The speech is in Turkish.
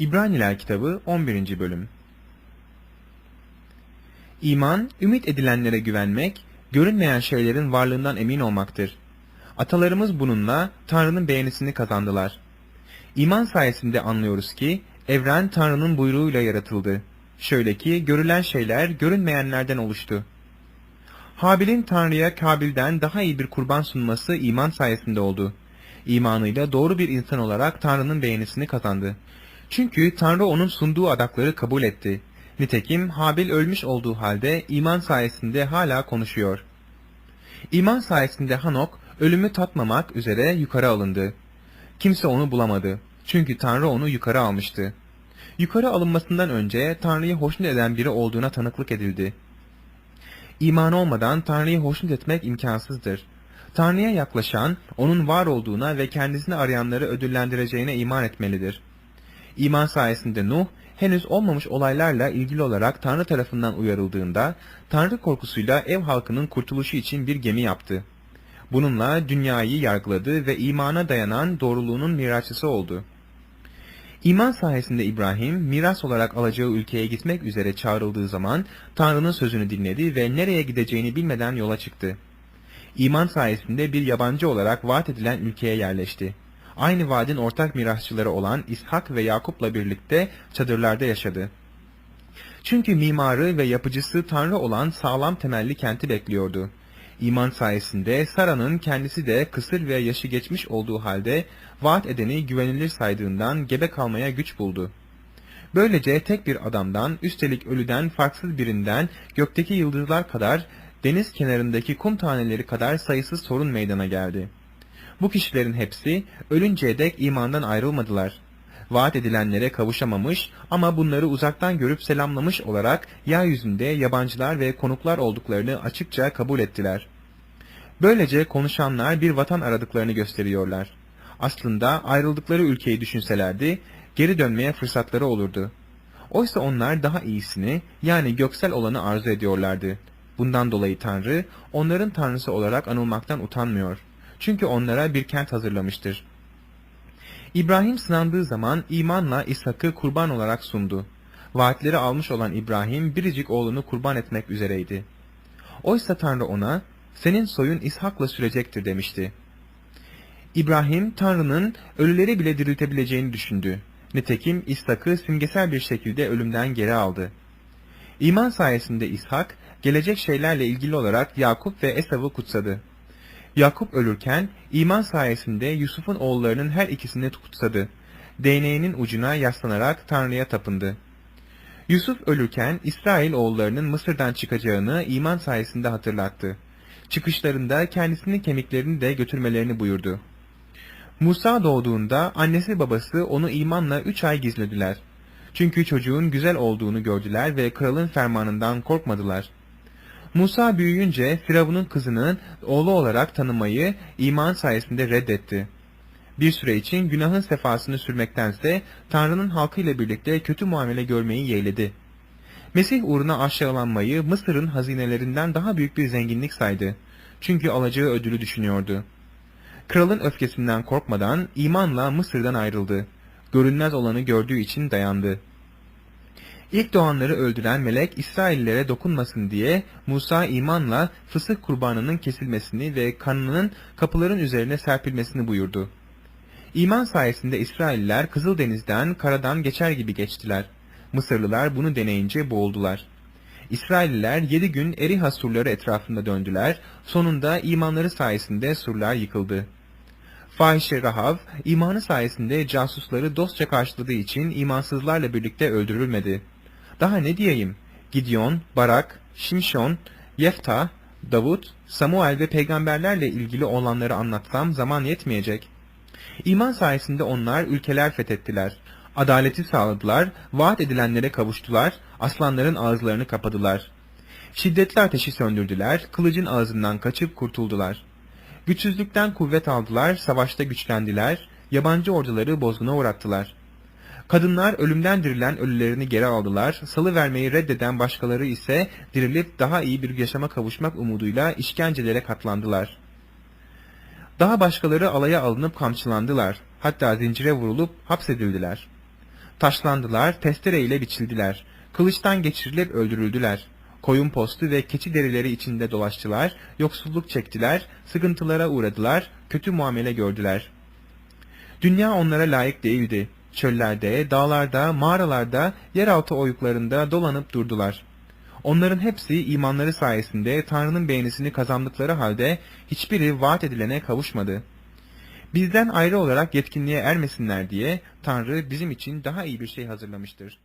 İbraniler kitabı 11. bölüm İman, ümit edilenlere güvenmek, görünmeyen şeylerin varlığından emin olmaktır. Atalarımız bununla Tanrı'nın beğenisini kazandılar. İman sayesinde anlıyoruz ki, evren Tanrı'nın buyruğuyla yaratıldı. Şöyle ki, görülen şeyler görünmeyenlerden oluştu. Habil'in Tanrı'ya Kabil'den daha iyi bir kurban sunması iman sayesinde oldu. İmanıyla doğru bir insan olarak Tanrı'nın beğenisini kazandı. Çünkü Tanrı onun sunduğu adakları kabul etti. Nitekim Habil ölmüş olduğu halde iman sayesinde hala konuşuyor. İman sayesinde Hanok ölümü tatmamak üzere yukarı alındı. Kimse onu bulamadı. Çünkü Tanrı onu yukarı almıştı. Yukarı alınmasından önce Tanrı'yı hoşnut eden biri olduğuna tanıklık edildi. İman olmadan Tanrı'yı hoşnut etmek imkansızdır. Tanrı'ya yaklaşan, onun var olduğuna ve kendisini arayanları ödüllendireceğine iman etmelidir. İman sayesinde Nuh, henüz olmamış olaylarla ilgili olarak Tanrı tarafından uyarıldığında, Tanrı korkusuyla ev halkının kurtuluşu için bir gemi yaptı. Bununla dünyayı yargıladı ve imana dayanan doğruluğunun mirasçısı oldu. İman sayesinde İbrahim, miras olarak alacağı ülkeye gitmek üzere çağrıldığı zaman Tanrı'nın sözünü dinledi ve nereye gideceğini bilmeden yola çıktı. İman sayesinde bir yabancı olarak vaat edilen ülkeye yerleşti. Aynı vaadin ortak mirasçıları olan İshak ve Yakup'la birlikte çadırlarda yaşadı. Çünkü mimarı ve yapıcısı Tanrı olan sağlam temelli kenti bekliyordu. İman sayesinde Sara'nın kendisi de kısır ve yaşı geçmiş olduğu halde vaat edeni güvenilir saydığından gebe kalmaya güç buldu. Böylece tek bir adamdan, üstelik ölüden farksız birinden, gökteki yıldızlar kadar, deniz kenarındaki kum taneleri kadar sayısız sorun meydana geldi. Bu kişilerin hepsi ölünceye dek imandan ayrılmadılar. Vaat edilenlere kavuşamamış ama bunları uzaktan görüp selamlamış olarak yeryüzünde yabancılar ve konuklar olduklarını açıkça kabul ettiler. Böylece konuşanlar bir vatan aradıklarını gösteriyorlar. Aslında ayrıldıkları ülkeyi düşünselerdi, geri dönmeye fırsatları olurdu. Oysa onlar daha iyisini, yani göksel olanı arzu ediyorlardı. Bundan dolayı Tanrı, onların Tanrısı olarak anılmaktan utanmıyor. Çünkü onlara bir kent hazırlamıştır. İbrahim sınandığı zaman imanla İshak'ı kurban olarak sundu. Vaatleri almış olan İbrahim biricik oğlunu kurban etmek üzereydi. Oysa Tanrı ona, senin soyun İshak'la sürecektir demişti. İbrahim, Tanrı'nın ölüleri bile diriltebileceğini düşündü. Nitekim İshak'ı simgesel bir şekilde ölümden geri aldı. İman sayesinde İshak, gelecek şeylerle ilgili olarak Yakup ve Esav'ı kutsadı. Yakup ölürken iman sayesinde Yusuf'un oğullarının her ikisini kutsadı. Değneğinin ucuna yaslanarak Tanrı'ya tapındı. Yusuf ölürken İsrail oğullarının Mısır'dan çıkacağını iman sayesinde hatırlattı. Çıkışlarında kendisinin kemiklerini de götürmelerini buyurdu. Musa doğduğunda annesi babası onu imanla üç ay gizlediler. Çünkü çocuğun güzel olduğunu gördüler ve kralın fermanından korkmadılar. Musa büyüyünce Firavun'un kızının oğlu olarak tanımayı iman sayesinde reddetti. Bir süre için günahın sefasını sürmektense Tanrı'nın halkıyla birlikte kötü muamele görmeyi yeğledi. Mesih uğruna aşağılanmayı Mısır'ın hazinelerinden daha büyük bir zenginlik saydı. Çünkü alacağı ödülü düşünüyordu. Kralın öfkesinden korkmadan imanla Mısır'dan ayrıldı. Görünmez olanı gördüğü için dayandı. İlk doğanları öldüren melek İsraillere dokunmasın diye Musa imanla fısık kurbanının kesilmesini ve kanının kapıların üzerine serpilmesini buyurdu. İman sayesinde İsrailler Kızıldeniz'den karadan geçer gibi geçtiler. Mısırlılar bunu deneyince boğuldular. İsrailliler yedi gün Eriha surları etrafında döndüler, sonunda imanları sayesinde surlar yıkıldı. Fahişe Rahav, imanı sayesinde casusları dostça karşıladığı için imansızlarla birlikte öldürülmedi. Daha ne diyeyim? Gideon, Barak, Şimşon, Yefta, Davut, Samuel ve peygamberlerle ilgili olanları anlatsam zaman yetmeyecek. İman sayesinde onlar ülkeler fethettiler. Adaleti sağladılar, vaat edilenlere kavuştular, aslanların ağızlarını kapadılar. Şiddetli ateşi söndürdüler, kılıcın ağzından kaçıp kurtuldular. Güçsüzlükten kuvvet aldılar, savaşta güçlendiler, yabancı orduları bozguna uğrattılar. Kadınlar ölümden dirilen ölülerini geri aldılar, salı vermeyi reddeden başkaları ise dirilip daha iyi bir yaşama kavuşmak umuduyla işkencelere katlandılar. Daha başkaları alaya alınıp kamçılandılar, hatta zincire vurulup hapsedildiler. Taşlandılar, testere ile biçildiler. Kılıçtan geçirilip öldürüldüler. Koyun postu ve keçi derileri içinde dolaştılar, yoksulluk çektiler, sıkıntılara uğradılar, kötü muamele gördüler. Dünya onlara layık değildi. Çöllerde, dağlarda, mağaralarda, yeraltı oyuklarında dolanıp durdular. Onların hepsi imanları sayesinde Tanrı'nın beğenisini kazandıkları halde hiçbiri vaat edilene kavuşmadı. Bizden ayrı olarak yetkinliğe ermesinler diye Tanrı bizim için daha iyi bir şey hazırlamıştır.